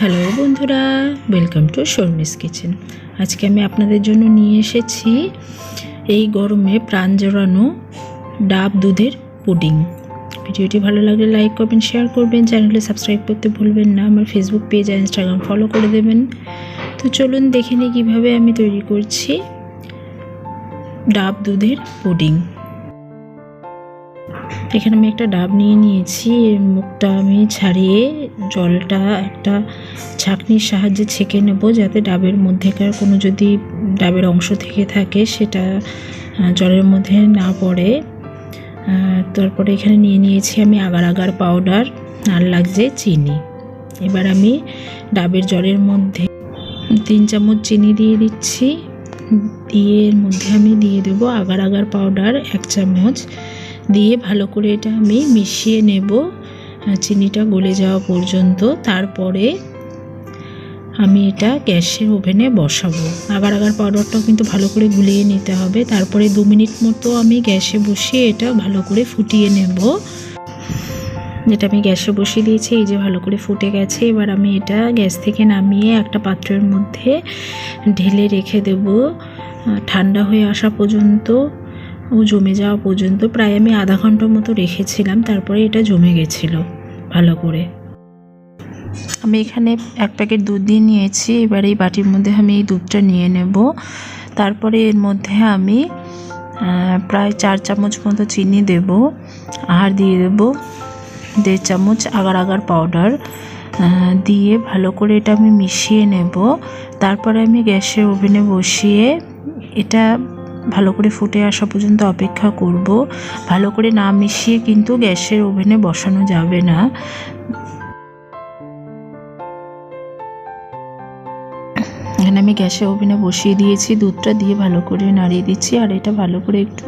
Hello বন্ধুরা welcome to Sharmi's kitchen আজকে আমি আপনাদের জন্য নিয়ে এসেছি এই গরমে প্রাণ জোড়ানো ডাব দুধের পুডিং। ভিডিওটি ভালো লাগলে লাইক করবেন শেয়ার করবেন। চ্যানেলে সাবস্ক্রাইব করতে ভুলবেন না। আমার ফেসবুক পেজ আর ইনস্টাগ্রাম ফলো করে দেবেন। তো চলুন দেখে নিই কীভাবে আমি তৈরি করছি ডাব দুধের পুডিং। এখানে আমি একটা ডাব নিয়ে নিয়েছি মুখটা আমি ছাড়িয়ে জলটা একটা ছাঁকনির সাহায্যে ছেঁকে নেব যাতে ডাবের মধ্যেকার কোনো যদি ডাবের অংশ থেকে থাকে সেটা জলের মধ্যে না পড়ে। তারপরে এখানে নিয়ে নিয়েছি আমি আগার আগার পাউডার আর লাগছে চিনি। এবার আমি ডাবের জলের মধ্যে তিন চামচ চিনি দিয়ে দিচ্ছি। দিয়ে এর মধ্যে আমি দিয়ে দেবো আগার আগার পাউডার এক চামচ দিয়ে ভালো করে এটা আমি মিশিয়ে নেব চিনিটা গলে যাওয়া পর্যন্ত। তারপরে আমি এটা গ্যাসের ওভেনে বসাবো। আগার আগার পাউডারটাও কিন্তু ভালো করে গুলিয়ে নিতে হবে। তারপরে দু মিনিট মতো আমি গ্যাসে বসিয়ে এটা ভালো করে ফুটিয়ে নেব। যেটা আমি গ্যাসে বসিয়ে দিয়েছি, এই যে ভালো করে ফুটে গেছে। এবার আমি এটা গ্যাস থেকে নামিয়ে একটা পাত্রের মধ্যে ঢেলে রেখে দেব। ঠান্ডা হয়ে আসা পর্যন্ত ও জমে যাওয়া পর্যন্ত প্রায় আমি আধা ঘণ্টা মতো রেখেছিলাম, তারপরে এটা জমে গেছিল, ভালো করে। আমি এখানে এক প্যাকেট দুধ দিয়ে নিয়েছি, এবার এই বাটির মধ্যে আমি এই দুধটা নিয়ে নেব। তারপরে এর মধ্যে আমি প্রায় চার চামচ মতো চিনি দেব, আর দিয়ে দেব দেড় চামচ আগার আগার পাউডার। দিয়ে ভালো করে এটা আমি মিশিয়ে নেব। তারপরে আমি গ্যাসের ওভেনে বসিয়ে এটা ভালো করে ফুটে আসা পর্যন্ত অপেক্ষা করব। ভালো করে না মিশিয়ে কিন্তু গ্যাসের ওভেনে বসানো যাবে না। এখানে আমি গ্যাসে ওভেনে বসিয়ে দিয়েছি দুধটা দিয়ে ভালো করে নাড়িয়ে দিচ্ছি আর এটা ভালো করে একটু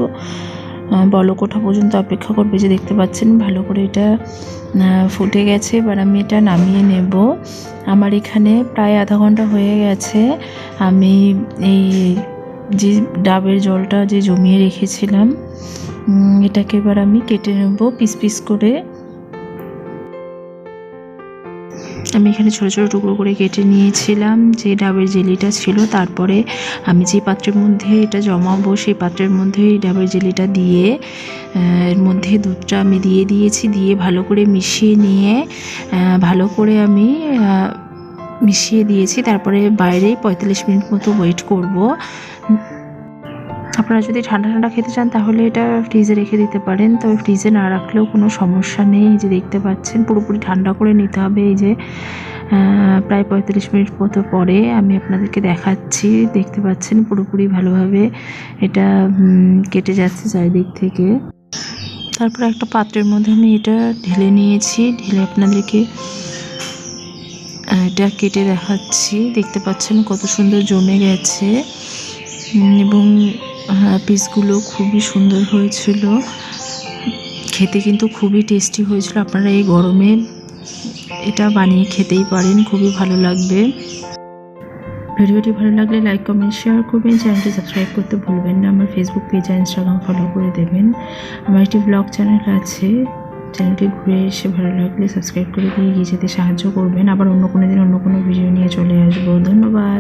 আহ, বলক ওঠা পর্যন্ত অপেক্ষা করবে যে দেখতে পাচ্ছেন ভালো করে এটা ফুটে গেছে। এবার আমি এটা নামিয়ে নেব। আমার এখানে প্রায় আধা ঘণ্টা হয়ে গেছে। আমি এই যে ডাবের জলটা যে জমিয়ে রেখেছিলাম এটাকে এবার আমি কেটে নেব পিস পিস করে। আমি এখানে ছোটো ছোটো টুকরো করে কেটে নিয়েছিলাম যে ডাবের জেলিটা ছিল। তারপরে আমি যে পাত্রের মধ্যে এটা জমাবো, সেই পাত্রের মধ্যে ডাবের জেলিটা দিয়ে এর মধ্যে দুধটা আমি দিয়ে দিয়েছি, দিয়ে ভালো করে মিশিয়ে নিয়ে ভালো করে আমি মিশিয়ে দিয়েছি। তারপরে বাইরে পঁয়তাল্লিশ মিনিট মতো ওয়েট করব। আপনারা যদি ঠান্ডা ঠান্ডা খেতে চান, তাহলে এটা ফ্রিজে রেখে দিতে পারেন। তবে ফ্রিজে না রাখলেও কোনো সমস্যা নেই। এই যে দেখতে পাচ্ছেন, পুরোপুরি ঠান্ডা করে নিতে হবে। এই যে প্রায় পঁয়তাল্লিশ মিনিট মতো পরে আমি আপনাদেরকে দেখাচ্ছি। দেখতে পাচ্ছেন পুরোপুরি ভালোভাবে এটা কেটে যাচ্ছে চারিদিক থেকে। তারপর একটা পাত্রের মধ্যে আমি এটা ঢেলে নিয়েছি। ঢেলে আপনাদেরকে এটা কেটে দেখাচ্ছি। দেখতে পাচ্ছেন কত সুন্দর জমে গেছে। এবং হ্যাঁ, পিসগুলো খুবই সুন্দর হয়েছিল। খেতে কিন্তু খুবই টেস্টি হয়েছিল। আপনারা এই গরমে এটা বানিয়ে খেতেই পারেন খুবই ভালো লাগবে। ভিডিওটি ভালো লাগলে লাইক কমেন্ট শেয়ার করবেন। চ্যানেলটি সাবস্ক্রাইব করতে ভুলবেন না। আমার ফেসবুক পেজ আর ইনস্টাগ্রাম ফলো করে দেবেন। আমার একটি ব্লগ চ্যানেল আছে। চ্যানেলটি ঘুরে এসে ভালো লাগলে সাবস্ক্রাইব করে দিয়ে এগিয়ে যেতে সাহায্য করবেন। আবার অন্য কোনো দিন অন্য কোনো ভিডিও নিয়ে চলে আসব। ধন্যবাদ।